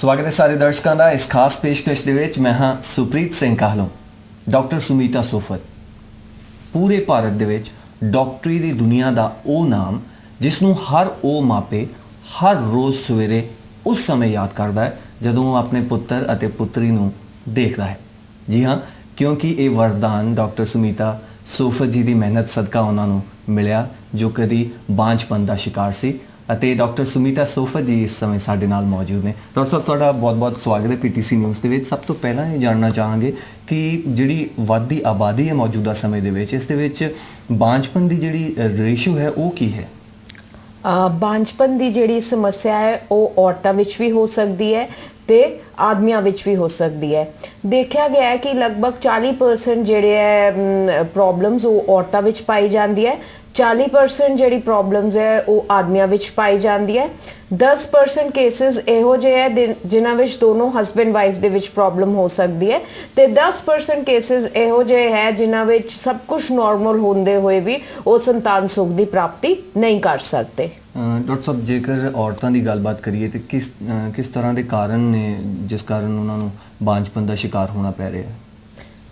ਸਵਾਗਤ ਹੈ ਸਾਰੇ ਦਰਸ਼ਕਾਂ ਦਾ। ਇਸ ਖਾਸ ਪੇਸ਼ਕਸ਼ ਦੇ ਵਿੱਚ ਮੈਂ ਹਾਂ ਸੁਪ੍ਰੀਤ ਸਿੰਘ ਕਾਹਲੋਂ, ਡਾਕਟਰ ਸੁਮੀਤਾ ਸੋਫਤ। ਪੂਰੇ ਭਾਰਤ ਦੇ ਵਿੱਚ ਡਾਕਟਰੀ ਦੀ ਦੁਨੀਆ ਦਾ ਉਹ ਨਾਮ, ਜਿਸ ਨੂੰ ਹਰ ਉਹ ਮਾਪੇ ਹਰ ਰੋਜ਼ ਸਵੇਰੇ ਉਸ ਸਮੇਂ ਯਾਦ ਕਰਦਾ ਹੈ, ਜਦੋਂ ਉਹ ਆਪਣੇ ਪੁੱਤਰ ਅਤੇ ਪੁੱਤਰੀ ਨੂੰ ਦੇਖਦਾ ਹੈ। ਜੀ ਹਾਂ, ਕਿਉਂਕਿ ਇਹ ਵਰਦਾਨ ਡਾਕਟਰ ਸੁਮੀਤਾ ਸੋਫਤ ਜੀ ਦੀ ਮਿਹਨਤ ਸਦਕਾ ਉਹਨਾਂ ਨੂੰ ਮਿਲਿਆ, ਜੋ ਕਦੀ ਬਾਂਝਪਨ ਦਾ ਸ਼ਿਕਾਰ ਸੀ। ਅਤੇ ਡਾਕਟਰ ਸੁਮੀਤਾ ਸੋਫਤ ਜੀ ਇਸ ਸਮੇਂ ਸਾਡੇ ਨਾਲ ਮੌਜੂਦ ਨੇ। ਡਾਕਟਰ ਸਾਹਿਬ ਤੁਹਾਡਾ ਬਹੁਤ-ਬਹੁਤ ਸਵਾਗਤ ਹੈ ਪੀਟੀਸੀ ਨਿਊਜ਼ ਦੇ ਵਿੱਚ। ਸਭ ਤੋਂ ਪਹਿਲਾਂ ਇਹ ਜਾਣਨਾ ਚਾਹਾਂਗੇ ਕਿ ਜਿਹੜੀ ਵੱਧਦੀ ਆਬਾਦੀ ਹੈ ਮੌਜੂਦਾ ਸਮੇਂ ਦੇ ਵਿੱਚ ਇਸ ਦੇ ਵਿੱਚ ਬਾਂਝਪਨ ਦੀ ਜਿਹੜੀ ਰੇਸ਼ੋ ਹੈ ਉਹ ਕੀ ਹੈ? ਅ, ਬਾਂਝਪਨ ਦੀ ਜਿਹੜੀ ਸਮੱਸਿਆ ਹੈ ਉਹ ਔਰਤਾਂ ਵਿੱਚ ਵੀ ਹੋ ਸਕਦੀ ਹੈ ਤੇ ਆਦਮੀਆਂ ਵਿੱਚ ਵੀ ਹੋ ਸਕਦੀ ਹੈ। ਦੇਖਿਆ ਗਿਆ ਹੈ ਕਿ ਲਗਭਗ 40% ਜਿਹੜੇ ਹੈ ਪ੍ਰੋਬਲਮਸ ਉਹ ਔਰਤਾਂ ਵਿੱਚ ਪਾਈ ਜਾਂਦੀ ਹੈ। 40% ਜਿਹੜੀ ਪ੍ਰੋਬਲਮਸ ਹੈ, ਉਹ ਆਦਮੀਆਂ ਵਿੱਚ ਪਾਈ ਜਾਂਦੀ ਹੈ। 10% ਕੇसेस ਇਹੋ ਜਿਹੇ ਹੈ ਜਿਨ੍ਹਾਂ ਵਿੱਚ ਦੋਨੋਂ ਹਸਬੰਡ ਵਾਈਫ ਦੇ ਵਿੱਚ ਪ੍ਰੋਬਲਮ ਹੋ ਸਕਦੀ ਹੈ। ਤੇ 10% ਕੇसेस ਇਹੋ ਜਿਹੇ ਹੈ, ਜਿਨ੍ਹਾਂ ਵਿੱਚ ਸਭ ਕੁਝ ਨਾਰਮਲ ਹੁੰਦੇ ਹੋਏ ਵੀ ਉਹ ਸੰਤਾਨ ਸੁਖ ਦੀ ਪ੍ਰਾਪਤੀ ਨਹੀਂ ਕਰ ਸਕਦੇ। ਡਾਕਟਰ ਸਾਹਿਬ, ਜੇਕਰ ਔਰਤਾਂ ਦੀ ਗੱਲਬਾਤ ਕਰੀਏ ਤੇ ਕਿਸ ਕਿਸ ਤਰ੍ਹਾਂ ਦੇ ਕਾਰਨ ਨੇ, ਜਿਸ ਕਾਰਨ ਉਹਨਾਂ ਨੂੰ ਬਾਂਝਪਨ ਦਾ ਸ਼ਿਕਾਰ ਹੋਣਾ ਪੈ ਰਿਹਾ? ਹੈ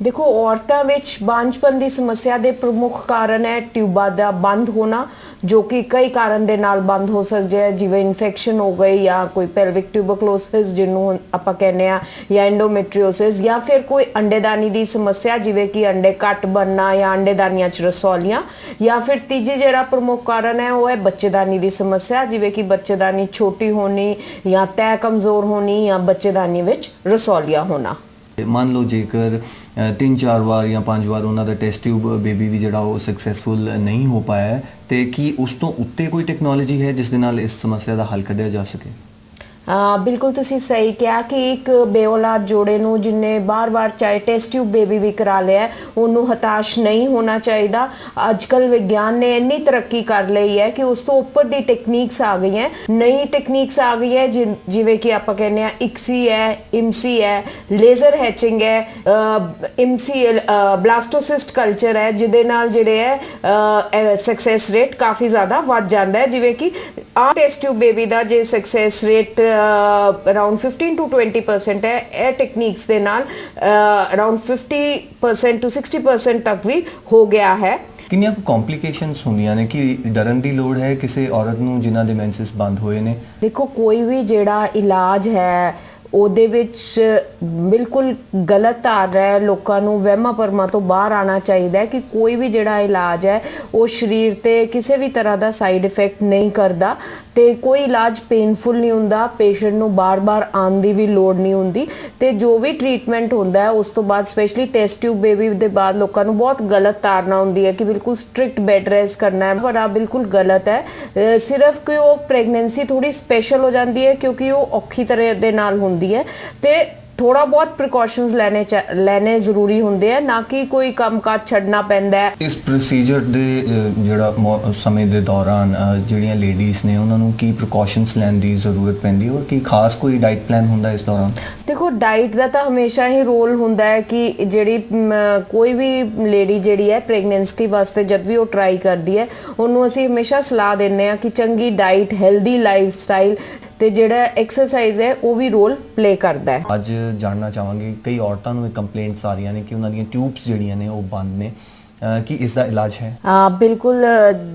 ਦੇਖੋ, ਔਰਤਾਂ ਵਿੱਚ ਬਾਂਝਪਨ ਦੀ ਸਮੱਸਿਆ ਦੇ ਪ੍ਰਮੁੱਖ ਕਾਰਨ ਹੈ ਟਿਊਬਾਂ ਦਾ ਬੰਦ ਹੋਣਾ, ਜੋ ਕਿ ਕਈ ਕਾਰਨ ਦੇ ਨਾਲ ਬੰਦ ਹੋ ਸਕਦਾ ਹੈ, ਜਿਵੇਂ ਇਨਫੈਕਸ਼ਨ ਹੋ ਗਈ ਜਾਂ ਕੋਈ ਪੈਲਵਿਕ ਟਿਊਬਰਕਲੋਸਿਸ ਜਿਹਨੂੰ ਆਪਾਂ ਕਹਿੰਦੇ ਆ ਜਾਂ ਐਂਡੋਮੈਟ੍ਰੀਓਸਿਸ ਜਾਂ ਫਿਰ ਕੋਈ ਅੰਡੇਦਾਨੀ ਦੀ ਸਮੱਸਿਆ, ਜਿਵੇਂ ਕਿ ਅੰਡੇ ਘੱਟ ਬਣਨਾ ਜਾਂ ਅੰਡੇਦਾਨੀਆਂ ਚ ਰਸੌਲੀਆਂ, ਜਾਂ ਫਿਰ ਤੀਜੀ ਜਿਹੜਾ ਪ੍ਰਮੁੱਖ ਕਾਰਨ ਹੈ, ਉਹ ਹੈ ਬੱਚੇਦਾਨੀ ਦੀ ਸਮੱਸਿਆ, ਜਿਵੇਂ ਕਿ ਬੱਚੇਦਾਨੀ ਛੋਟੀ ਹੋਣੀ ਜਾਂ ਤੈ ਕਮਜ਼ੋਰ ਹੋਣੀ ਜਾਂ ਬੱਚੇਦਾਨੀ ਵਿੱਚ ਰਸੌਲੀਆਂ ਹੋਣਾ। ਮੰਨ ਲਓ ਜੇਕਰ ਅਹ, ਤਿੰਨ ਚਾਰ ਵਾਰ ਜਾਂ ਪੰਜ ਵਾਰ ਉਹਨਾਂ ਦਾ ਟੈਸਟ ਟਿਊਬ ਬੇਬੀ ਵੀ ਜਿਹੜਾ ਉਹ ਸਕਸੈਸਫੁਲ ਨਹੀਂ ਹੋ ਪਾਇਆ ਹੈ, ਤੇ ਕੀ ਉਸ ਤੋਂ ਉੱਤੇ ਕੋਈ ਟੈਕਨੋਲੋਜੀ ਹੈ ਜਿਸ ਦੇ ਨਾਲ ਇਸ ਸਮੱਸਿਆ ਦਾ ਹੱਲ ਕੱਢਿਆ ਜਾ ਸਕੇ? ਬਿਲਕੁਲ ਤੁਸੀਂ ਸਹੀ ਕਿਹਾ ਕਿ ਇੱਕ ਬੇਔਲਾਦ ਜੋੜੇ ਨੂੰ ਜਿਨੇ ਬਾਰ-ਬਾਰ ਚਾਹੇ ਟੈਸਟ ਟਿਊਬ ਬੇਬੀ ਵੀ ਕਰਾ ਲਿਆ, ਉਹਨੂੰ ਹਤਾਸ਼ ਨਹੀਂ ਹੋਣਾ ਚਾਹੀਦਾ। ਅੱਜਕੱਲ ਵਿਗਿਆਨ ਨੇ ਇੰਨੀ ਤਰੱਕੀ ਕਰ ਲਈ ਹੈ ਕਿ ਉਸ ਤੋਂ ਉੱਪਰ ਦੀ ਟੈਕਨੀਕਸ ਆ ਗਈਆਂ। ਨਈ ਟੈਕਨੀਕਸ ਆ ਗਈ ਹੈ ਜਿਨ- ਜਿਵੇਂ ਕਿ ਆਪਾਂ ਕਹਿੰਦੇ ਆ ਇਕਸੀ ਹੈ ਇਮਸੀ ਹੈ ਲੇਜ਼ਰ ਹੈਚਿੰਗ ਹੈ ਇਮਸੀ ਬਲਾਸਟੋਸਿਸਟ ਕਲਚਰ ਹੈ, ਜਿਹਦੇ ਨਾਲ ਜਿਹੜੇ ਹੈ ਸਕਸੈਸ ਰੇਟ ਕਾਫੀ ਜ਼ਿਆਦਾ ਵੱਧ ਜਾਂਦਾ ਹੈ। ਜਿਵੇਂ ਕਿ ਆ ਟੈਸਟ ਟਿਊਬ ਬੇਬੀ ਦਾ ਜੇ ਸਕਸੈਸ ਰੇਟ ਅਰਾਊਂਡ 15 ਟੂ 20% ਹੈ ਇਹ ਟੈਕਨੀਕਸ ਦੇ ਨਾਲ ਅਰਾਊਂਡ 50% ਟੂ 60% ਤੱਕ ਵੀ ਹੋ ਗਿਆ ਹੈ। ਕਿੰਨੀਆਂ ਕੁ ਕੰਪਲਿਕੇਸ਼ਨਸ ਹੁੰਦੀਆਂ ਨੇ ਕਿ ਡਰਨ ਦੀ ਲੋੜ ਹੈ ਕਿਸੇ ਔਰਤ ਨੂੰ ਜਿਨ੍ਹਾਂ ਦੇ ਮੈਂਸਸ ਬੰਦ ਹੋਏ ਨੇ? ਦੇਖੋ ਕੋਈ ਵੀ ਜਿਹੜਾ ਇਲਾਜ ਹੈ ਉਹਦੇ ਵਿੱਚ ਬਿਲਕੁਲ ਗਲਤ ਆ ਰਿਹਾ ਹੈ ਲੋਕਾਂ ਨੂੰ ਵਹਿਮਾਂ ਭਰਮਾਂ ਤੋਂ ਬਾਹਰ ਆਣਾ ਚਾਹੀਦਾ ਹੈ ਕਿ ਕੋਈ ਵੀ ਜਿਹੜਾ ਇਲਾਜ ਹੈ ਉਹ ਸਰੀਰ ਤੇ ਕਿਸੇ ਵੀ ਤਰ੍ਹਾਂ ਦਾ ਸਾਈਡ ਇਫੈਕਟ ਨਹੀਂ ਕਰਦਾ। ਤੇ ਕੋਈ ਇਲਾਜ ਪੇਨਫੁਲ ਨਹੀਂ ਹੁੰਦਾ ਪੇਸ਼ੈਂਟ ਨੂੰ ਬਾਰ-ਬਾਰ ਆਉਣ ਦੀ ਵੀ ਲੋੜ ਨਹੀਂ ਹੁੰਦੀ ਤੇ ਜੋ ਵੀ ਟ੍ਰੀਟਮੈਂਟ ਹੁੰਦਾ ਹੈ, ਉਸ ਤੋਂ ਬਾਅਦ ਸਪੈਸ਼ਲੀ ਟੈਸਟ ਟਿਊਬ ਬੇਬੀ ਦੇ ਬਾਅਦ ਲੋਕਾਂ ਨੂੰ ਬਹੁਤ ਗਲਤ ਧਾਰਨਾ ਹੁੰਦੀ ਹੈ ਕਿ ਬਿਲਕੁਲ ਸਟ੍ਰਿਕਟ ਬੈਡ ਰੈਸਟ ਕਰਨਾ ਹੈ। ਪਰ ਆ ਬਿਲਕੁਲ ਗਲਤ ਹੈ। ਸਿਰਫ ਕਿ ਉਹ ਪ੍ਰੈਗਨੈਂਸੀ ਥੋੜੀ ਸਪੈਸ਼ਲ ਹੋ ਜਾਂਦੀ ਹੈ ਕਿਉਂਕਿ ਉਹ ਔਖੀ ਤਰ੍ਹਾਂ ਦੇ ਨਾਲ ਹੁੰਦੀ ਹੈ ਤੇ ਥੋੜਾ ਬਹੁਤ ਪ੍ਰੀਕਾਸ਼ਨਸ ਲੈਣੇ ਲੈਣੇ ਜ਼ਰੂਰੀ ਹੁੰਦੇ ਆ ਨਾ ਕਿ ਕੋਈ ਕੰਮਕਾਜ ਛੱਡਣਾ ਪੈਂਦਾ ਹੈ। ਇਸ ਪ੍ਰੋਸੀਜਰ ਦੇ ਜਿਹੜਾ ਸਮੇਂ ਦੇ ਦੌਰਾਨ ਜਿਹੜੀਆਂ ਲੇਡੀਜ਼ ਨੇ ਉਹਨਾਂ ਨੂੰ ਕੀ ਪ੍ਰੀਕਾਸ਼ਨਸ ਲੈਣ ਦੀ ਜ਼ਰੂਰਤ ਪੈਂਦੀ ਔਰ ਕੀ ਖਾਸ ਕੋਈ ਡਾਈਟ ਪਲਾਨ ਹੁੰਦਾ ਇਸ ਦੌਰਾਨ? ਦੇਖੋ ਡਾਈਟ ਦਾ ਤਾਂ ਹਮੇਸ਼ਾ ਹੀ ਰੋਲ ਹੁੰਦਾ ਹੈ ਕਿ ਜਿਹੜੀ ਕੋਈ ਵੀ ਲੇਡੀ ਜਿਹੜੀ ਹੈ ਪ੍ਰੈਗਨੈਂਸੀ ਵਾਸਤੇ ਜਦ ਵੀ ਉਹ ਟਰਾਈ ਕਰਦੀ ਹੈ ਉਹਨੂੰ ਅਸੀਂ ਹਮੇਸ਼ਾ ਸਲਾਹ ਦਿੰਦੇ ਆ ਕਿ ਚੰਗੀ ਡਾਈਟ ਹੈਲਦੀ ਲਾਈਫ ਸਟਾਈਲ ਤੇ ਜਿਹੜਾ ਐਕਸਰਸਾਈਜ਼ ਹੈ ਉਹ ਵੀ ਰੋਲ ਪਲੇ ਕਰਦਾ ਹੈ। ਅੱਜ ਜਾਣਨਾ ਚਾਹਾਂਗੇ ਕਈ ਔਰਤਾਂ ਨੂੰ ਇਹ ਕੰਪਲੇਂਟਸ ਆ ਰਹੀਆਂ ਨੇ ਕਿ ਉਹਨਾਂ ਦੀਆਂ ਟਿਊਬਸ ਜਿਹੜੀਆਂ ਨੇ ਉਹ ਬੰਦ ਨੇ। ਕੀ ਇਸ ਦਾ ਇਲਾਜ ਹੈ? ਆ ਬਿਲਕੁਲ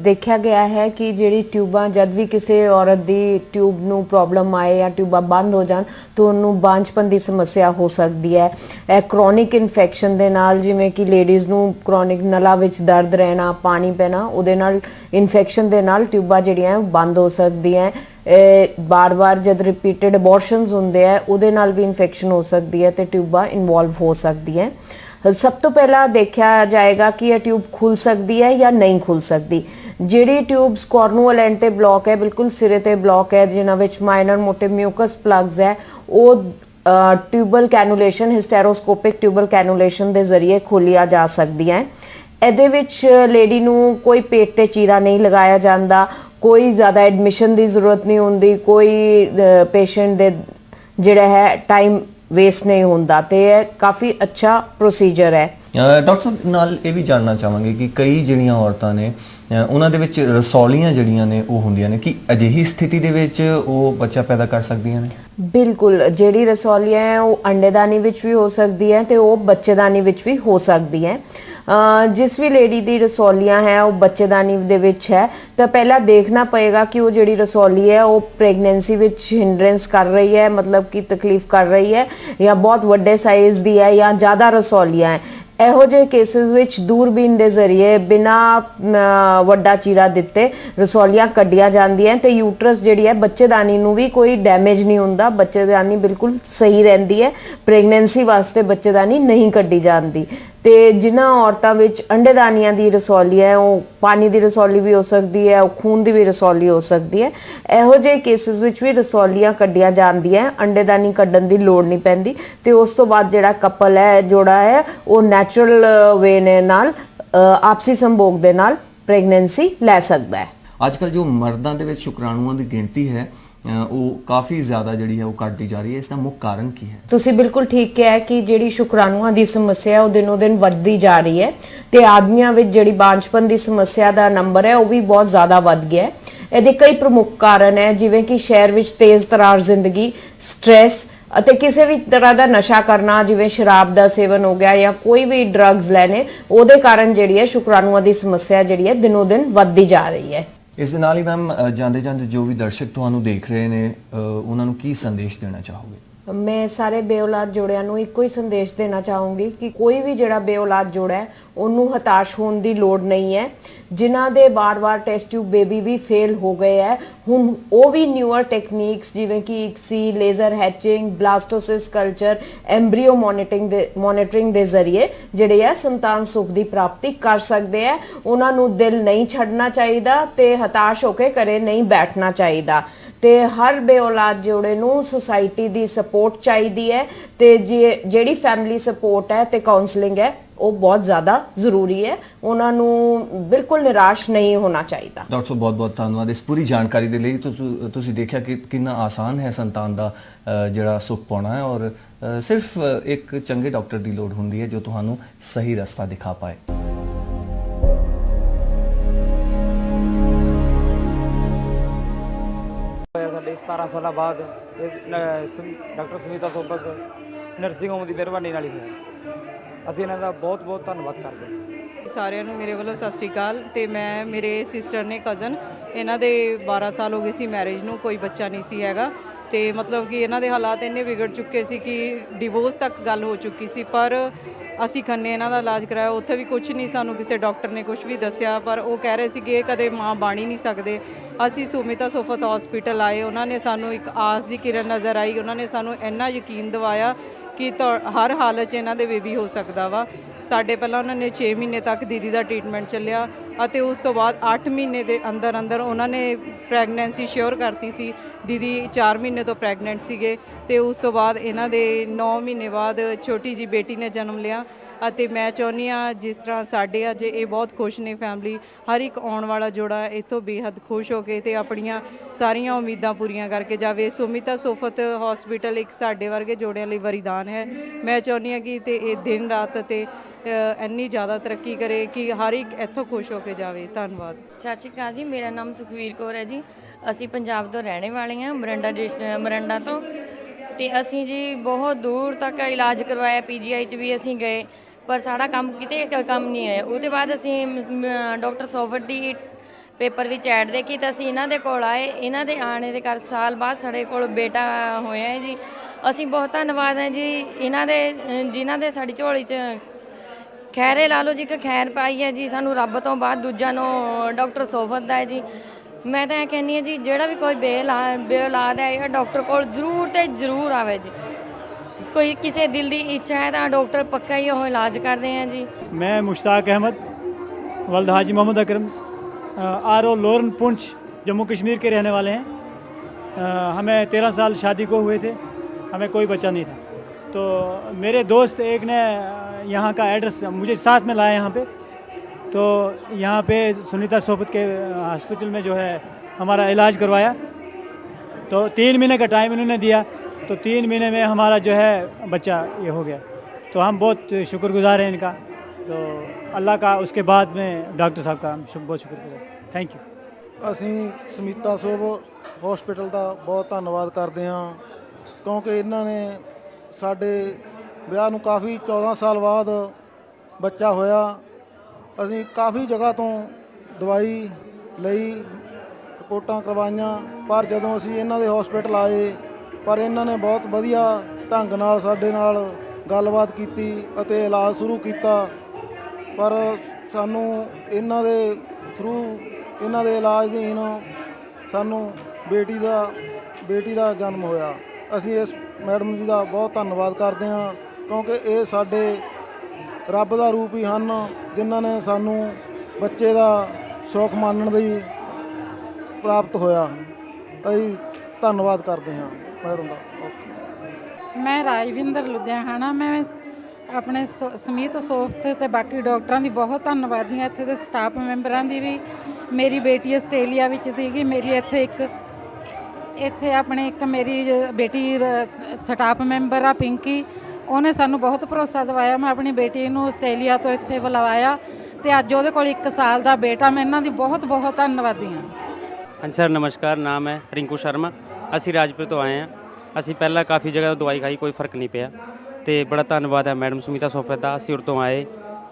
ਦੇਖਿਆ ਗਿਆ ਹੈ ਕਿ ਜਿਹੜੀ ਟਿਊਬਾਂ ਜਦ ਵੀ ਕਿਸੇ ਔਰਤ ਦੀ ਟਿਊਬ ਨੂੰ ਪ੍ਰੋਬਲਮ ਆਏ ਜਾਂ ਟਿਊਬਾਂ ਬੰਦ ਹੋ ਜਾਣ ਤਾਂ ਉਹਨੂੰ ਬਾਂਝਪਨ ਦੀ ਸਮੱਸਿਆ ਹੋ ਸਕਦੀ ਹੈ। ਇਹ ਕ੍ਰੋਨਿਕ ਇਨਫੈਕਸ਼ਨ ਦੇ ਨਾਲ ਜਿਵੇਂ ਕਿ ਲੇਡੀਜ਼ ਨੂੰ ਕ੍ਰੋਨਿਕ ਨਲਾ ਵਿੱਚ ਦਰਦ ਰਹਿਣਾ ਪਾਣੀ ਪੈਣਾ ਉਹਦੇ ਨਾਲ ਇਨਫੈਕਸ਼ਨ ਦੇ ਨਾਲ ਟਿਊਬਾਂ ਜਿਹੜੀਆਂ ਬੰਦ ਹੋ ਸਕਦੀਆਂ ਬਾਰ-ਬਾਰ ਜਦ ਰਿਪੀਟਡ ਅਬੋਰਸ਼ਨਸ ਹੁੰਦੇ ਆ, ਉਹਦੇ ਨਾਲ ਵੀ ਇਨਫੈਕਸ਼ਨ ਹੋ ਸਕਦੀ ਹੈ ਤੇ ਟਿਊਬਾਂ ਇਨਵੋਲਵ ਹੋ ਸਕਦੀਆਂ ਸਭ ਤੋਂ ਪਹਿਲਾਂ ਦੇਖਿਆ ਜਾਏਗਾ ਕਿ ਇਹ ਟਿਊਬ ਖੁੱਲ ਸਕਦੀ ਹੈ ਜਾਂ ਨਹੀਂ ਖੁੱਲ ਸਕਦੀ। ਜਿਹੜੀ ਟਿਊਬਸ ਕੋਰਨੂਅਲ ਐਂਡ ਤੇ ਬਲੌਕ ਹੈ, ਬਿਲਕੁਲ ਸਿਰੇ ਤੇ ਬਲੌਕ ਹੈ, ਜਿਨ੍ਹਾਂ ਵਿੱਚ ਮਾਈਨਰ ਮੋਟੇ ਮਿਊਕਸ ਪਲੱਗਸ ਹੈ, ਉਹ ਟਿਊਬਲ ਕੈਨੂਲੇਸ਼ਨ ਹਿਸਟੈਰੋਸਕੋਪਿਕ ਟਿਊਬਲ ਕੈਨੂਲੇਸ਼ਨ ਦੇ ਜ਼ਰੀਏ ਖੋਲਿਆ ਜਾ ਸਕਦੀਆਂ ਹੈ। ਇਹਦੇ ਵਿੱਚ ਲੇਡੀ ਨੂੰ ਕੋਈ ਪੇਟ ਤੇ ਚੀਰਾ ਨਹੀਂ ਲਗਾਇਆ ਜਾਂਦਾ ਕੋਈ ਜ਼ਿਆਦਾ ਐਡਮਿਸ਼ਨ ਦੀ ਜ਼ਰੂਰਤ ਨਹੀਂ ਹੁੰਦੀ ਕੋਈ ਪੇਸ਼ੈਂਟ ਦੇ ਜਿਹੜਾ ਹੈ ਟਾਈਮ ਵੇਸਟ ਨਹੀਂ ਹੁੰਦਾ ਤੇ ਇਹ ਕਾਫੀ ਅੱਛਾ ਪ੍ਰੋਸੀਜਰ ਹੈ। ਡਾਕਟਰ ਸਾਹਿਬ ਨਾਲ ਇਹ ਵੀ ਜਾਣਨਾ ਚਾਹਾਂਗੇ ਕਿ ਕਈ ਜਿਹੜੀਆਂ ਔਰਤਾਂ ਨੇ ਉਹਨਾਂ ਦੇ ਵਿੱਚ ਰਸੌਲੀਆਂ ਜਿਹੜੀਆਂ ਨੇ ਉਹ ਹੁੰਦੀਆਂ ਨੇ ਕਿ ਅਜਿਹੀ ਸਥਿਤੀ ਦੇ ਵਿੱਚ ਉਹ ਬੱਚਾ ਪੈਦਾ ਕਰ ਸਕਦੀਆਂ ਨੇ? ਬਿਲਕੁਲ ਜਿਹੜੀ ਰਸੌਲੀਆਂ ਹੈ ਉਹ ਅੰਡੇਦਾਨੀ ਵਿੱਚ ਵੀ ਹੋ ਸਕਦੀ ਹੈ ਤੇ ਉਹ ਬੱਚੇਦਾਨੀ ਵਿੱਚ ਵੀ ਹੋ ਸਕਦੀ ਹੈ। ਜਿਸ ਵੀ ਲੇਡੀ ਦੀ ਰਸੌਲੀਆਂ ਹੈ, ਉਹ ਬੱਚੇਦਾਨੀ ਦੇ ਵਿੱਚ ਹੈ, ਤਾਂ ਪਹਿਲਾਂ ਦੇਖਣਾ ਪਏਗਾ ਕਿ ਉਹ ਜਿਹੜੀ ਰਸੌਲੀ ਹੈ, ਉਹ ਪ੍ਰੈਗਨੈਂਸੀ ਵਿੱਚ ਹਿੰਡਰੈਂਸ ਕਰ ਰਹੀ ਹੈ, ਮਤਲਬ ਕਿ ਤਕਲੀਫ ਕਰ ਰਹੀ ਹੈ, ਜਾਂ ਬਹੁਤ ਵੱਡੇ ਸਾਈਜ਼ ਦੀ ਹੈ, ਜਾਂ ਜ਼ਿਆਦਾ ਰਸੌਲੀਆਂ ਹੈ। ਇਹੋ ਜਿਹੇ ਕੇਸਿਸ ਵਿੱਚ ਦੂਰਬੀਨ ਦੇ ਜ਼ਰੀਏ ਬਿਨਾ ਵੱਡਾ ਚੀਰਾ ਦਿੱਤੇ ਰਸੌਲੀਆਂ ਕੱਢੀਆਂ ਜਾਂਦੀਆਂ, ਤੇ ਯੂਟਰਸ ਜਿਹੜੀ ਹੈ, ਬੱਚੇਦਾਨੀ ਨੂੰ ਵੀ ਕੋਈ ਡੈਮੇਜ ਨਹੀਂ ਹੁੰਦਾ, ਬੱਚੇਦਾਨੀ ਬਿਲਕੁਲ ਸਹੀ ਰਹਿੰਦੀ ਹੈ ਪ੍ਰੈਗਨੈਂਸੀ ਵਾਸਤੇ ਬੱਚੇਦਾਨੀ ਨਹੀਂ ਕੱਢੀ ਜਾਂਦੀ। ਤੇ ਜਿਨ੍ਹਾਂ ਔਰਤਾਂ ਵਿੱਚ ਅੰਡੇਦਾਨੀਆਂ ਦੀ ਰਸੌਲੀ ਹੈ, ਉਹ ਪਾਣੀ ਦੀ ਰਸੌਲੀ ਵੀ ਹੋ ਸਕਦੀ ਹੈ, ਉਹ ਖੂਨ ਦੀ ਵੀ ਰਸੌਲੀ ਹੋ ਸਕਦੀ ਹੈ। ਇਹੋ ਜਿਹੇ ਕੇਸਿਸ ਵਿੱਚ ਵੀ ਰਸੌਲੀਆਂ ਕੱਢੀਆਂ ਜਾਂਦੀਆਂ ਅੰਡੇਦਾਨੀ ਕੱਢਣ ਦੀ ਲੋੜ ਨਹੀਂ ਪੈਂਦੀ। ਤੇ ਉਸ ਤੋਂ ਬਾਅਦ ਜਿਹੜਾ ਕਪਲ ਹੈ, ਜੋੜਾ ਹੈ, ਉਹ ਨੈਚੁਰਲ ਵੇ ਨੇ ਨਾਲ ਆਪਸੀ ਸੰਭੋਗ ਦੇ ਨਾਲ ਪ੍ਰੈਗਨੈਂਸੀ ਲੈ ਸਕਦਾ ਹੈ। ਅੱਜ ਕੱਲ ਜੋ ਮਰਦਾਂ ਦੇ ਵਿੱਚ ਸ਼ੁਕਰਾਣੂਆਂ ਦੀ ਗਿਣਤੀ ਹੈ ਉਹ ਕਾਫੀ ਜ਼ਿਆਦਾ ਜਿਹੜੀ ਹੈ ਉਹ ਘਟਦੀ ਜਾ ਰਹੀ ਹੈ। ਇਸ ਦਾ ਮੁੱਖ ਕਾਰਨ ਕੀ ਹੈ? ਤੁਸੀਂ ਬਿਲਕੁਲ ਠੀਕ ਕਿਹਾ ਕਿ ਜਿਹੜੀ ਸ਼ੁਕਰਾਣੂਆਂ ਦੀ ਸਮੱਸਿਆ ਉਹ ਦਿਨੋ ਦਿਨ ਵੱਧਦੀ ਜਾ ਰਹੀ ਹੈ ਤੇ ਆਦਮੀਆਂ ਵਿੱਚ ਜਿਹੜੀ ਬਾਂਝਪਨ ਦੀ ਸਮੱਸਿਆ ਦਾ ਨੰਬਰ ਹੈ, ਉਹ ਵੀ ਬਹੁਤ ਜ਼ਿਆਦਾ ਵੱਧ ਗਿਆ ਹੈ। ਇਹਦੇ ਕਈ ਪ੍ਰਮੁੱਖ ਕਾਰਨ ਹੈ, ਜਿਵੇਂ ਕਿ ਸ਼ਹਿਰ ਵਿੱਚ ਤੇਜ਼ ਤਰਾਰ ਜ਼ਿੰਦਗੀ, ਸਟ੍ਰੈਸ ਅਤੇ ਕਿਸੇ ਵੀ ਤਰ੍ਹਾਂ ਦਾ ਨਸ਼ਾ ਕਰਨਾ, ਜਿਵੇਂ ਸ਼ਰਾਬ ਦਾ ਸੇਵਨ ਹੋ ਗਿਆ ਜਾਂ ਕੋਈ ਵੀ ਡਰੱਗਸ ਲੈਣੇ, ਉਹਦੇ ਕਾਰਨ ਜਿਹੜੀ ਹੈ ਸ਼ੁਕਰਾਣੂਆਂ ਦੀ ਸਮੱਸਿਆ ਜਿਹੜੀ ਹੈ ਦਿਨੋ ਦਿਨ ਵੱਧਦੀ ਜਾ ਰਹੀ ਹੈ। ਇਸ ਦੇ ਨਾਲ ਹੀ ਮੈਮ ਜਾਂਦੇ ਜਾਂਦੇ ਜੋ ਵੀ ਦਰਸ਼ਕ ਤੁਹਾਨੂੰ ਦੇਖ ਰਹੇ ਨੇ ਉਹਨਾਂ ਨੂੰ ਕੀ ਸੰਦੇਸ਼ ਦੇਣਾ ਚਾਹੋਗੇ? ਮੈਂ ਸਾਰੇ ਬੇਔਲਾਦ ਜੋੜਿਆਂ ਨੂੰ ਇੱਕੋ ਹੀ ਸੰਦੇਸ਼ ਦੇਣਾ ਚਾਹੂੰਗੀ ਕਿ ਕੋਈ ਵੀ ਜਿਹੜਾ ਬੇਔਲਾਦ ਜੋੜਾ ਹੈ, ਉਹਨੂੰ ਹਤਾਸ਼ ਹੋਣ ਦੀ ਲੋੜ ਨਹੀਂ ਹੈ। ਜਿਨ੍ਹਾਂ ਦੇ ਬਾਰ-ਬਾਰ ਟੈਸਟ ਟਿਊਬ ਬੇਬੀ ਵੀ ਫੇਲ ਹੋ ਗਏ ਹੈ, ਹੁਣ ਉਹ ਵੀ ਨਿਊਅਰ ਟੈਕਨੀਕਸ ਜਿਵੇਂ ਕਿ ICSI laser hatching blastocyst culture embryo monitoring ਦੇ ਮੋਨੀਟਰਿੰਗ ਦੇ ਜ਼ਰੀਏ ਜਿਹੜੇ ਆ ਸੰਤਾਨ ਸੁਖ ਦੀ ਪ੍ਰਾਪਤੀ ਕਰ ਸਕਦੇ ਹੈ। ਉਹਨਾਂ ਨੂੰ ਦਿਲ ਨਹੀਂ ਛੱਡਣਾ ਚਾਹੀਦਾ ਤੇ ਹਤਾਸ਼ ਹੋ ਕੇ ਘਰੇ ਨਹੀਂ ਬੈਠਣਾ ਚਾਹੀਦਾ। ਤੇ ਹਰ ਬੇਔਲਾਦ ਜੋੜੇ ਨੂੰ ਸੁਸਾਇਟੀ ਦੀ ਸਪੋਰਟ ਚਾਹੀਦੀ ਹੈ ਤੇ ਜੇ- ਜਿਹੜੀ ਫੈਮਿਲੀ ਸਪੋਰਟ ਹੈ ਤੇ ਕਾਉਂਸਲਿੰਗ ਹੈ, ਉਹ ਬਹੁਤ ਜ਼ਿਆਦਾ ਜ਼ਰੂਰੀ ਹੈ। ਉਹਨਾਂ ਨੂੰ ਬਿਲਕੁਲ ਨਿਰਾਸ਼ ਨਹੀਂ ਹੋਣਾ ਚਾਹੀਦਾ। ਡਾਕਟਰ ਸਾਹਿਬ ਬਹੁਤ ਬਹੁਤ ਧੰਨਵਾਦ। ਇਸ ਪੂਰੀ ਜਾਣਕਾਰੀ ਦੇ ਲਈ ਤੁਸੀਂ ਦੇਖਿਆ ਕਿ ਕਿੰਨਾ ਆਸਾਨ ਹੈ ਸੰਤਾਨ ਦਾ ਜਿਹੜਾ ਸੁੱਖ ਪਾਉਣਾ ਹੈ ਔਰ ਸਿਰਫ ਇੱਕ ਚੰਗੇ ਡਾਕਟਰ ਦੀ ਲੋੜ ਹੁੰਦੀ ਹੈ ਜੋ ਤੁਹਾਨੂੰ ਸਹੀ ਰਸਤਾ ਦਿਖਾ ਪਾਏ। ਸਾਡੇ 17 ਸਾਲਾਂ ਬਾਅਦ doctor Sunita Sobat nursing home ਦੀ ਮਿਹਰਬਾਨੀ ਨਾਲ ਹੀ ਹੋਇਆ। ਅਸੀਂ ਇਹਨਾਂ ਦਾ ਬਹੁਤ ਬਹੁਤ ਧੰਨਵਾਦ ਕਰਦੇ ਹਾਂ। ਸਾਰਿਆਂ ਨੂੰ ਮੇਰੇ ਵੱਲੋਂ ਸਤਿ ਸ਼੍ਰੀ ਅਕਾਲ ਤੇ ਮੈਂ, ਮੇਰੇ ਸਿਸਟਰ ਨੇ ਕਜ਼ਨ ਇਹਨਾਂ ਦੇ 12 ਸਾਲ ਹੋ ਗਏ ਸੀ ਮੈਰਿਜ ਨੂੰ, ਕੋਈ ਬੱਚਾ ਨਹੀਂ ਸੀ ਹੈਗਾ। ਤੇ ਮਤਲਬ ਕਿ ਇਹਨਾਂ ਦੇ ਹਾਲਾਤ ਇੰਨੇ ਵਿਗੜ ਚੁੱਕੇ ਸੀ ਕਿ ਡਿਵੋਰਸ ਤੱਕ ਗੱਲ ਹੋ ਚੁੱਕੀ ਸੀ, ਪਰ ਅਸੀਂ ਖੰਨੇ ਇਹਨਾਂ ਦਾ ਇਲਾਜ ਕਰਾਇਆ, ਉੱਥੇ ਵੀ ਕੁਝ ਨਹੀਂ, ਸਾਨੂੰ ਕਿਸੇ ਡਾਕਟਰ ਨੇ ਕੁਝ ਵੀ ਦੱਸਿਆ, ਪਰ ਉਹ ਕਹਿ ਰਹੇ ਸੀ ਕਿ ਇਹ ਕਦੇ ਮਾਂ ਬਾਣੀ ਨਹੀਂ ਸਕਦੇ। ਅਸੀਂ ਸੁਮਿਤਾ ਸੋਫਤ ਹਸਪੀਟਲ ਆਏ, ਉਹਨਾਂ ਨੇ ਸਾਨੂੰ ਇੱਕ ਆਸ ਦੀ ਕਿਰਨ ਨਜ਼ਰ ਆਈ, ਉਹਨਾਂ ਨੇ ਸਾਨੂੰ ਇੰਨਾ ਯਕੀਨ ਦਿਵਾਇਆ ਕਿ ਤੁਹਾ- ਹਰ ਹਾਲਤ 'ਚ ਇਹਨਾਂ ਦੇ ਬੇਬੀ ਹੋ ਸਕਦਾ ਵਾ। ਸਾਡੇ ਪਹਿਲਾਂ ਉਹਨਾਂ ਨੇ 6 ਮਹੀਨੇ ਤੱਕ ਦੀਦੀ ਦਾ ਟ੍ਰੀਟਮੈਂਟ ਚੱਲਿਆ ਅਤੇ ਉਸ ਤੋਂ ਬਾਅਦ 8 ਮਹੀਨੇ ਦੇ ਅੰਦਰ ਅੰਦਰ ਉਹਨਾਂ ਨੇ ਪ੍ਰੈਗਨੈਂਸੀ ਸ਼ੋਰ ਕਰਤੀ ਸੀ। ਦੀਦੀ 4 ਮਹੀਨੇ ਤੋਂ ਪ੍ਰੈਗਨੈਂਟ ਸੀਗੇ ਤੇ ਉਸ ਤੋਂ ਬਾਅਦ ਇਹਨਾਂ ਦੇ 9 ਮਹੀਨੇ ਬਾਅਦ ਛੋਟੀ ਜੀ ਬੇਟੀ ਨੇ ਜਨਮ ਲਿਆ। ਅਤੇ ਮੈਂ ਚਾਹੁੰਦੀ ਆ ਜਿਸ ਤਰ੍ਹਾਂ ਸਾਡੇ ਅੱਜ ਇਹ ਬਹੁਤ ਖੁਸ਼ ਨੇ ਫੈਮਿਲੀ ਹਰ ਇੱਕ ਆਉਣ ਵਾਲਾ ਜੋੜਾ ਇਥੋਂ ਬੇਹੱਦ ਖੁਸ਼ ਹੋ ਕੇ ਤੇ ਆਪਣੀਆਂ ਸਾਰੀਆਂ ਉਮੀਦਾਂ ਪੂਰੀਆਂ ਕਰਕੇ ਜਾਵੇ। ਸੁਮਿਤਾ ਸੋਫਤ ਹਸਪੀਟਲ ਇੱਕ ਸਾਡੇ ਵਰਗੇ ਜੋੜਿਆਂ ਲਈ ਵਰਦਾਨ ਹੈ। ਮੈਂ ਚਾਹੁੰਦੀ ਆ ਕਿ ਤੇ ਇਹ ਦਿਨ ਰਾਤ ਤੇ ਇੰਨੀ ਜ਼ਿਆਦਾ ਤਰੱਕੀ ਕਰੇ ਕਿ ਹਰ ਇੱਕ ਇੱਥੋਂ ਖੁਸ਼ ਹੋ ਕੇ ਜਾਵੇ। ਧੰਨਵਾਦ। ਸਤਿ ਸ਼੍ਰੀ ਅਕਾਲ ਜੀ, ਮੇਰਾ ਨਾਮ ਸੁਖਵੀਰ ਕੌਰ ਹੈ ਜੀ। ਅਸੀਂ ਪੰਜਾਬ ਤੋਂ ਰਹਿਣੇ ਵਾਲੇ ਹਾਂ, ਮਰੰਡਾ ਡਿਸ- ਮਰੰਡਾ ਤੋਂ। ਤੇ ਅਸੀਂ ਜੀ ਬਹੁਤ ਦੂਰ ਤੱਕ ਇਲਾਜ ਕਰਵਾਇਆ ਪੀਜੀਆਈ ਚ ਵੀ ਅਸੀਂ ਗਏ ਪਰ ਸਾਡਾ ਕੰਮ ਕਿਤੇ ਕੰਮ ਨਹੀਂ ਆਇਆ। ਉਹਦੇ ਬਾਅਦ ਅਸੀਂ ਡਾਕਟਰ ਸੋਫਟ ਦੀ ਪੇਪਰ ਵਿੱਚ ਐਡ ਦੇਖੀ ਤਾਂ ਅਸੀਂ ਇਹਨਾਂ ਦੇ ਕੋਲ ਆਏ। ਇਹਨਾਂ ਦੇ ਆਣੇ ਦੇ ਕਰ ਸਾਲ ਬਾਅਦ ਸਾਡੇ ਕੋਲ ਬੇਟਾ ਹੋਇਆ ਹੈ ਜੀ। ਅਸੀਂ ਬਹੁਤ ਧੰਨਵਾਦ ਹੈ ਜੀ। ਇਹਨਾਂ ਦੇ ਅ, ਜਿਨ੍ਹਾਂ ਦੇ ਸਾਡੀ ਝੋਲੀ 'ਚ ਖੈਰੇ ਲਾ ਲਓ ਜੀ ਕਿ ਖੈਰ ਪਾਈ ਹੈ ਜੀ। ਸਾਨੂੰ ਰੱਬ ਤੋਂ ਬਾਅਦ ਦੂਜਾ ਨੂੰ ਡਾਕਟਰ ਸੋਫਤ ਦਾ ਹੈ ਜੀ। ਮੈਂ ਤਾਂ ਇਹ ਕਹਿੰਨੀ ਹਾਂ ਜੀ ਜਿਹੜਾ ਵੀ ਕੋਈ ਬੇਲਾ ਬੇਔਲਾਦ ਹੈ ਇਹ ਡਾਕਟਰ ਕੋਲ ਜ਼ਰੂਰ ਤੇ ਜ਼ਰੂਰ ਆਵੇ ਜੀ ਕੋਈ ਕਿਸੇ ਦਿਲ ਦੀ ਇੱਛਾ ਹੈ ਤਾਂ ਡਾਕਟਰ ਪੱਕਾ ਹੀ ਉਹ ਇਲਾਜ ਕਰਦੇ ਆ ਜੀ मैं मुश्ताक अहमद वल्द हाजी मोहम्मद अकरम आर ओ लोरन पुंछ जम्मू कश्मीर के रहने वाले हैं अ, हमें तेरह साल शादी को हुए थे हमें कोई बच्चा नहीं था तो मेरे दोस्त एक ने अ, यहाँ का एड्रेस मुझे साथ में लाया यहाँ पे तो यहाँ पे सुनीता सोफत के हॉस्पिटल में जो है हमारा इलाज करवाया तो तीन महीने का टाइम इन्होंने दिया तो तीन महीने में हमारा जो है बच्चा ये हो गया तो हम बहुत शुक्रगुजार हैं इनका तो अल्लाह का उसके बाद में डॉक्टर साहब का हम शुक- बहुत शुक्रगुजार थैंक यू ਅਸੀਂ ਸਮੀਤਾ ਸੋਭ ਹਸਪੀਟਲ ਦਾ ਬਹੁਤ ਧੰਨਵਾਦ ਕਰਦੇ ਹਾਂ ਕਿਉਂਕਿ ਇਹਨਾਂ ਨੇ ਸਾਡੇ ਵਿਆਹ ਨੂੰ ਕਾਫੀ 14 ਸਾਲ ਬਾਅਦ ਬੱਚਾ ਹੋਇਆ ਅਸੀਂ ਕਾਫੀ ਜਗ੍ਹਾ ਤੋਂ ਦਵਾਈ ਲਈ, ਰਿਪੋਰਟਾਂ ਕਰਵਾਈਆਂ, ਪਰ ਜਦੋਂ ਅਸੀਂ ਇਹਨਾਂ ਦੇ ਹਸਪੀਟਲ ਆਏ, ਪਰ ਇਹਨਾਂ ਨੇ ਬਹੁਤ ਵਧੀਆ ਢੰਗ ਨਾਲ ਸਾਡੇ ਨਾਲ ਗੱਲਬਾਤ ਕੀਤੀ ਅਤੇ ਇਲਾਜ ਸ਼ੁਰੂ ਕੀਤਾ। ਪਰ ਸਾਨੂੰ ਇਹਨਾਂ ਦੇ ਥਰੂ ਇਹਨਾਂ ਦੇ ਇਲਾਜ ਅਧੀਨ ਸਾਨੂੰ ਬੇਟੀ ਦਾ ਬੇਟੀ ਦਾ ਜਨਮ ਹੋਇਆ। ਅਸੀਂ ਇਸ ਮੈਡਮ ਜੀ ਦਾ ਬਹੁਤ ਧੰਨਵਾਦ ਕਰਦੇ ਹਾਂ, ਕਿਉਂਕਿ ਇਹ ਸਾਡੇ ਰੱਬ ਦਾ ਰੂਪ ਹੀ ਹਨ, ਜਿਨ੍ਹਾਂ ਨੇ ਸਾਨੂੰ ਬੱਚੇ ਦਾ ਸੁੱਖ ਮਾਨਣ ਦੀ ਪ੍ਰਾਪਤ ਹੋਇਆ। ਅਸੀਂ ਧੰਨਵਾਦ ਕਰਦੇ ਹਾਂ, ਮੈਡਮ ਦਾ। ਓਕੇ ਮੈਂ ਰਾਜਵਿੰਦਰ, ਲੁਧਿਆਣਾ। ਮੈਂ ਆਪਣੇ ਸੋ- ਸਮੀਤ ਸੋਫਤ ਤੇ ਬਾਕੀ ਡਾਕਟਰਾਂ ਦੀ ਬਹੁਤ ਧੰਨਵਾਦੀ ਹਾਂ। ਇੱਥੇ ਦੇ ਸਟਾਫ ਮੈਂਬਰਾਂ ਦੀ ਵੀ ਮੇਰੀ ਬੇਟੀ ਆਸਟ੍ਰੇਲੀਆ ਵਿੱਚ ਸੀਗੀ। ਮੇਰੀ ਇੱਥੇ ਇੱਕ, ਇੱਥੇ ਆਪਣੇ ਇੱਕ ਮੇਰੀ ਬੇਟੀ ਸਟਾਫ ਮੈਂਬਰ ਆ, ਪਿੰਕੀ। ਉਹਨੇ ਸਾਨੂੰ ਬਹੁਤ ਭਰੋਸਾ ਦਿਵਾਇਆ। ਮੈਂ ਆਪਣੀ ਬੇਟੀ ਨੂੰ ਆਸਟ੍ਰੇਲੀਆ ਤੋਂ ਇੱਥੇ ਬੁਲਵਾਇਆ ਤੇ ਅੱਜ ਉਹਦੇ ਕੋਲ 1 ਸਾਲ ਦਾ ਬੇਟਾ। ਮੈਂ ਇਹਨਾਂ ਦੀ ਬਹੁਤ ਬਹੁਤ ਧੰਨਵਾਦੀ ਹਾਂ। ਹਾਂਜੀ ਸਰ ਨਮਸਕਾਰ। ਨਾਮ ਹੈ ਰਿੰਕੂ ਸ਼ਰਮਾ। ਅਸੀਂ ਰਾਜਪੁਰ ਤੋਂ ਆਏ ਹਾਂ। ਅਸੀਂ ਪਹਿਲਾਂ ਕਾਫੀ ਜਗ੍ਹਾ ਦਵਾਈ ਖਾਈ ਕੋਈ ਫ਼ਰਕ ਨਹੀਂ ਪਿਆ। ਤੇ ਬੜਾ ਧੰਨਵਾਦ ਹੈ ਮੈਡਮ ਸੁਮਿਤਾ ਸੋਫਤ ਦਾ। ਅਸੀਂ ਉਰ ਤੋਂ ਆਏ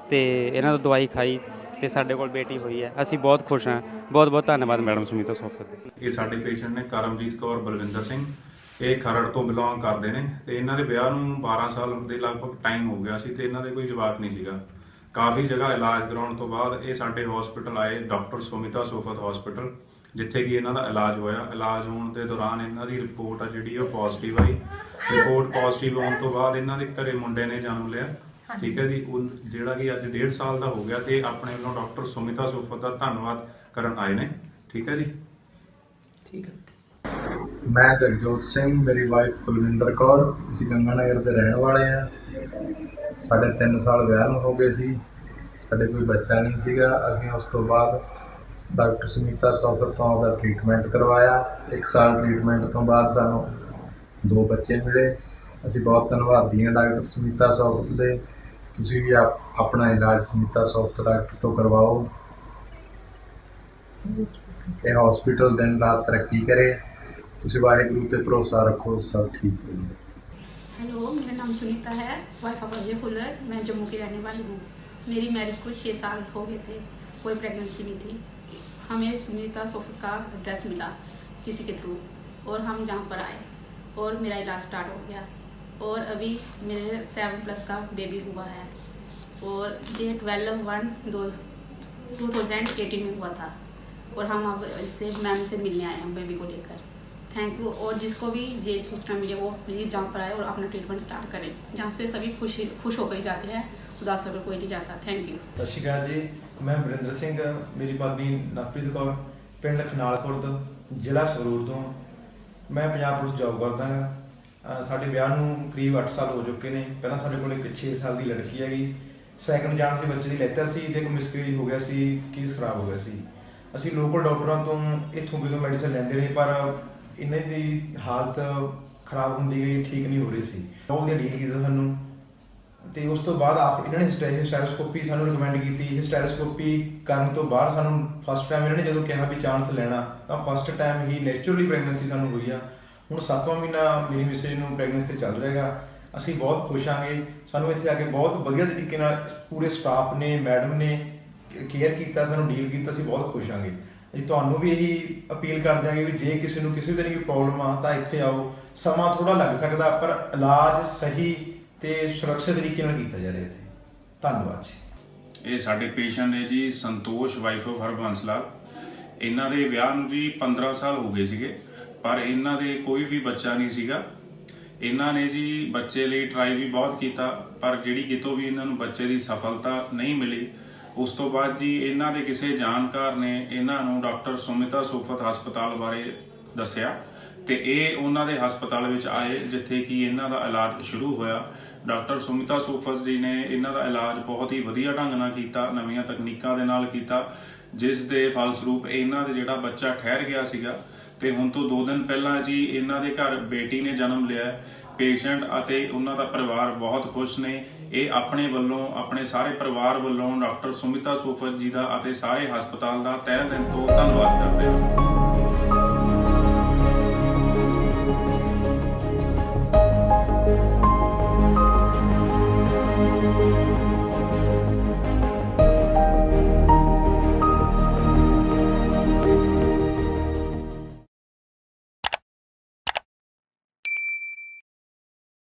ਤੇ ਇਹਨਾਂ ਤੋਂ ਦਵਾਈ ਖਾਈ ਤੇ ਸਾਡੇ ਕੋਲ ਬੇਟੀ ਹੋਈ ਹੈ। ਅਸੀਂ ਬਹੁਤ ਖੁਸ਼ ਹਾਂ। ਬਹੁਤ ਬਹੁਤ ਧੰਨਵਾਦ ਮੈਡਮ ਸੁਮਿਤਾ ਸੋਫਤ ਦਾ। ਇਹ ਸਾਡੇ ਪੇਸ਼ੈਂਟ ਨੇ ਕਰਮਜੀਤ ਕੌਰ ਬਲਵਿੰਦਰ ਸਿੰਘ। ਇਹ ਖਰੜ ਤੋਂ ਬਿਲੋਂਗ ਕਰਦੇ ਨੇ ਤੇ ਇਹਨਾਂ ਦੇ ਵਿਆਹ ਨੂੰ 12 ਸਾਲ ਦੇ ਲਗਭਗ ਟਾਈਮ ਹੋ ਗਿਆ ਸੀ ਤੇ ਇਹਨਾਂ ਦੇ ਕੋਈ ਜਵਾਬ ਨਹੀਂ ਸੀਗਾ। ਕਾਫੀ ਜਗ੍ਹਾ ਇਲਾਜ ਕਰਾਉਣ ਤੋਂ ਬਾਅਦ ਇਹ ਸਾਡੇ ਹਸਪੀਟਲ ਆਏ ਡਾਕਟਰ ਸੁਮਿਤਾ ਸੋਫਤ ਹਸਪੀਟਲ ਜਿੱਥੇ ਕਿ ਇਹਨਾਂ ਦਾ ਇਲਾਜ ਹੋਇਆ। ਇਲਾਜ ਹੋਣ ਦੇ ਦੌਰਾਨ ਇਹਨਾਂ ਦੀ ਰਿਪੋਰਟ ਆ ਜਿਹੜੀ ਉਹ ਪੋਜ਼ਿਟਿਵ ਆਈ। ਰਿਪੋਰਟ ਪੋਜ਼ਿਟਿਵ ਆਉਣ ਤੋਂ ਬਾਅਦ ਇਹਨਾਂ ਦੇ ਘਰੇ ਮੁੰਡੇ ਨੇ ਜਨਮ ਲਿਆ। ਠੀਕ ਹੈ ਜੀ ਉਹ ਜਿਹੜਾ ਕਿ ਅੱਜ 1.5 ਸਾਲ ਦਾ ਹੋ ਗਿਆ ਤੇ ਆਪਣੇ ਵੱਲੋਂ ਡਾਕਟਰ ਸੁਮਿਤਾ ਸੋਫਤ ਦਾ ਧੰਨਵਾਦ ਕਰਨ ਆਏ ਨੇ। ਠੀਕ ਹੈ ਜੀ। ਠੀਕ ਹੈ। ਮੈਂ ਜਗਜੋਤ ਸਿੰਘ, ਮੇਰੀ ਵਾਈਫ ਕੁਲਵਿੰਦਰ ਕੌਰ। ਅਸੀਂ ਗੰਗਾਨਗਰ ਦੇ ਰਹਿਣ ਵਾਲੇ ਆ ਸਾਡੇ 3 ਸਾਲ ਵਿਆਹ ਨੂੰ ਹੋ ਗਏ ਸੀ। ਸਾਡੇ ਕੋਈ ਬੱਚਾ ਨਹੀਂ ਸੀਗਾ। ਅਸੀਂ ਉਸ ਤੋਂ ਬਾਅਦ ਡਾਕਟਰ ਸੁਨੀਤਾ ਸੌਫਰ ਤੋਂ ਉਹਦਾ ਟ੍ਰੀਟਮੈਂਟ ਕਰਵਾਇਆ। 1 ਸਾਲ ਟ੍ਰੀਟਮੈਂਟ ਤੋਂ ਬਾਅਦ ਸਾਨੂੰ ਦੋ ਬੱਚੇ ਮਿਲੇ। ਅਸੀਂ ਬਹੁਤ ਧੰਨਵਾਦੀ ਹਾਂ ਡਾਕਟਰ ਸੁਨੀਤਾ ਸੌਫਤ ਦੇ। ਤੁਸੀਂ ਵੀ ਆਪਣਾ ਇਲਾਜ ਸੁਨੀਤਾ ਸੌਫਤ ਡਾਕਟਰ ਤੋਂ ਕਰਵਾਓ। ਇਹ ਹਸਪੀਟਲ ਦਿਨ ਰਾਤ ਤਰੱਕੀ ਕਰੇ। ਤੁਸੀਂ ਵਾਹਿਗੁਰੂ ਤੇ ਭਰੋਸਾ ਰੱਖੋ ਸਭ ਠੀਕ ਹੋ ਜਾਏ हेलो मेरा नाम सुनीता है वाइफ ऑफ अजय फुलर मैं जम्मू की रहने वाली हूँ मेरी मैरिज को छः साल हो गए थे कोई प्रेगनेंसी नहीं थी हमें सुनीता सोफत का एड्रेस मिला किसी के थ्रू और हम जहाँ पर आए और मेरा इलाज स्टार्ट हो गया और अभी मेरे सेवन प्लस का बेबी हुआ है और ये ट्वेल्व वन दो टू थाउजेंड एटीन में हुआ था और हम अब इससे मैम से मिलने आए हैं बेबी को लेकर थैंक यू और जिसको भी ये सूचना मिले वो प्लीज़ जहाँ पर आए और अपना ट्रीटमेंट स्टार्ट करें जहाँ से सभी खुश खुश होकर ही जाते हैं उदास होकर कोई नहीं जाता थैंक यू ਸਤਿ ਸ਼੍ਰੀ ਅਕਾਲ ਜੀ ਮੈਂ ਵਰਿੰਦਰ ਸਿੰਘ ਮੇਰੀ ਪਤਨੀ ਨਵਪ੍ਰੀਤ ਕੌਰ ਪਿੰਡ ਖਨਾਲ ਖੁਰਦ ਜ਼ਿਲ੍ਹਾ ਸੰਗਰੂਰ ਤੋਂ ਮੈਂ ਪੰਜਾਬ ਪੁਲਿਸ ਜੌਬ ਕਰਦਾ ਹਾਂ ਅਹ ਸਾਡੇ ਵਿਆਹ ਨੂੰ ਕਰੀਬ 8 ਸਾਲ ਹੋ ਚੁੱਕੇ ਨੇ ਪਹਿਲਾਂ ਸਾਡੇ ਕੋਲ ਇੱਕ 6 ਸਾਲ ਦੀ ਲੜਕੀ ਹੈਗੀ ਸੈਕੰਡ ਚਾਂਸ ਸੀ ਬੱਚੇ ਦੀ ਲੈਤਾ ਸੀ ਤੇ ਇੱਕ ਮਿਸਕੈਰੇਜ ਹੋ ਗਿਆ ਸੀ ਕੇਸ ਖਰਾਬ ਹੋ ਗਿਆ ਸੀ ਅਸੀਂ ਲੋਕਲ ਡਾਕਟਰਾਂ ਤੋਂ ਇੱਥੋਂ ਕਿਤੋਂ ਮੈਡੀਸਨ ਲੈਂਦੇ ਰਹੇ ਪਰ ਇਹਨਾਂ ਦੀ ਹਾਲਤ ਖਰਾਬ ਹੁੰਦੀ ਗਈ, ਠੀਕ ਨਹੀਂ ਹੋ ਰਹੀ ਸੀ। ਬਹੁਤ ਵਧੀਆ ਡੀਲ ਕੀਤਾ ਸਾਨੂੰ। ਤੇ ਉਸ ਤੋਂ ਬਾਅਦ ਆਪ ਇਹਨਾਂ ਨੇ ਹਿਸਟੈਰੋਸਕੋਪੀ ਸਾਨੂੰ ਰეკਮੈਂਡ ਕੀਤੀ। ਹਿਸਟੈਰੋਸਕੋਪੀ ਕਰਨ ਤੋਂ ਬਾਅਦ ਸਾਨੂੰ ਫਸਟ ਟਾਈਮ ਇਹਨਾਂ ਨੇ ਜਦੋਂ ਕਿਹਾ ਵੀ ਚਾਂਸ ਲੈਣਾ, ਤਾਂ ਫਸਟ ਟਾਈਮ ਹੀ ਨੇਚਰਲੀ ਪ੍ਰੈਗਨੈਂਸੀ ਸਾਨੂੰ ਹੋਈ ਆ। ਹੁਣ 7ਵਾਂ ਮਹੀਨਾ ਮੇਰੀ ਮਿਸੇਜ ਨੂੰ ਪ੍ਰੈਗਨੈਂਸੀ ਚੱਲ ਰਿਹਾਗਾ। ਅਸੀਂ ਬਹੁਤ ਖੁਸ਼ ਆਂਗੇ ਸਾਨੂੰ ਇੱਥੇ ਆ ਕੇ ਬਹੁਤ ਵਧੀਆ ਤਰੀਕੇ ਨਾਲ ਪੂਰੇ ਸਟਾਫ ਨੇ ਮੈਡਮ ਨੇ ਕੇਅਰ ਕੀਤਾ, ਸਾਨੂੰ ਡੀਲ ਕੀਤਾ, ਅਸੀਂ ਬਹੁਤ ਖੁਸ਼ ਆਂਗੇ ਅਸੀਂ ਤੁਹਾਨੂੰ ਵੀ ਇਹੀ ਅਪੀਲ ਕਰਦੇ ਆਂਗੇ ਵੀ ਜੇ ਕਿਸੇ ਨੂੰ ਕਿਸੇ ਤਰ੍ਹਾਂ ਦੀ ਪ੍ਰੋਬਲਮ ਆ, ਤਾਂ ਇੱਥੇ ਆਓ। ਸਮਾਂ ਥੋੜਾ ਲੱਗ ਸਕਦਾ, ਪਰ ਇਲਾਜ ਸਹੀ ਤੇ ਸੁਰੱਖਿਅਤ ਤਰੀਕੇ ਨਾਲ ਕੀਤਾ ਜਾ ਰਿਹਾ ਇੱਥੇ। ਧੰਨਵਾਦ ਜੀ। ਇਹ ਸਾਡੇ ਪੇਸ਼ੈਂਟ ਨੇ ਜੀ, ਸੰਤੋਸ਼ ਵਾਈਫ ਆਫ ਹਰਬੰਸ ਲਾਲ। ਇਹਨਾਂ ਦੇ ਵਿਆਹ ਨੂੰ ਜੀ 15 ਸਾਲ ਹੋ ਗਏ ਸੀਗੇ, ਪਰ ਇਹਨਾਂ ਦੇ ਕੋਈ ਵੀ ਬੱਚਾ ਨਹੀਂ ਸੀਗਾ। ਇਹਨਾਂ ਨੇ ਜੀ ਬੱਚੇ ਲਈ ਟਰਾਈ ਵੀ ਬਹੁਤ ਕੀਤਾ, ਪਰ ਜਿਹੜੀ ਕਿਤੋਂ ਵੀ ਇਹਨਾਂ ਨੂੰ ਬੱਚੇ ਦੀ ਸਫਲਤਾ ਨਹੀਂ ਮਿਲੀ ਉਸ ਤੋਂ ਬਾਅਦ ਜੀ ਇਹਨਾਂ ਦੇ ਕਿਸੇ ਜਾਣਕਾਰ ਨੇ ਇਹਨਾਂ ਨੂੰ ਡਾਕਟਰ ਸੁਮਿਤਾ ਸੁਫਤ ਹਸਪਤਾਲ ਬਾਰੇ ਦੱਸਿਆ ਤੇ ਇਹ ਉਹਨਾਂ ਦੇ ਹਸਪਤਾਲ ਵਿੱਚ ਆਏ, ਜਿੱਥੇ ਕਿ ਇਹਨਾਂ ਦਾ ਇਲਾਜ ਸ਼ੁਰੂ ਹੋਇਆ। ਡਾਕਟਰ ਸੁਮਿਤਾ ਸੁਫਤ ਜੀ ਨੇ ਇਹਨਾਂ ਦਾ ਇਲਾਜ ਬਹੁਤ ਹੀ ਵਧੀਆ ਢੰਗ ਨਾਲ ਕੀਤਾ, ਨਵੀਆਂ ਤਕਨੀਕਾਂ ਦੇ ਨਾਲ ਕੀਤਾ, ਜਿਸ ਦੇ ਫਲਸਰੂਪ ਇਹਨਾਂ ਦੇ ਜਿਹੜਾ ਬੱਚਾ ਠਹਿਰ ਗਿਆ ਸੀਗਾ। ਤੇ ਹੁਣ ਤੋਂ 2 ਦਿਨ ਪਹਿਲਾਂ ਜੀ ਇਹਨਾਂ ਦੇ ਘਰ ਬੇਟੀ ਨੇ ਜਨਮ ਲਿਆ ਪੇਸ਼ੈਂਟ ਅਤੇ ਉਹਨਾਂ ਦਾ ਪਰਿਵਾਰ ਬਹੁਤ ਖੁਸ਼ ਨੇ। ਇਹ ਆਪਣੇ ਵੱਲੋਂ, ਆਪਣੇ ਸਾਰੇ ਪਰਿਵਾਰ ਵੱਲੋਂ ਡਾਕਟਰ ਸੁਮਿਤਾ ਸੁਫਤ ਜੀ ਦਾ ਅਤੇ ਸਾਰੇ ਹਸਪਤਾਲ ਦਾ ਤਹਿ ਦਿਲ ਤੋਂ ਧੰਨਵਾਦ ਕਰਦੇ ਹਨ।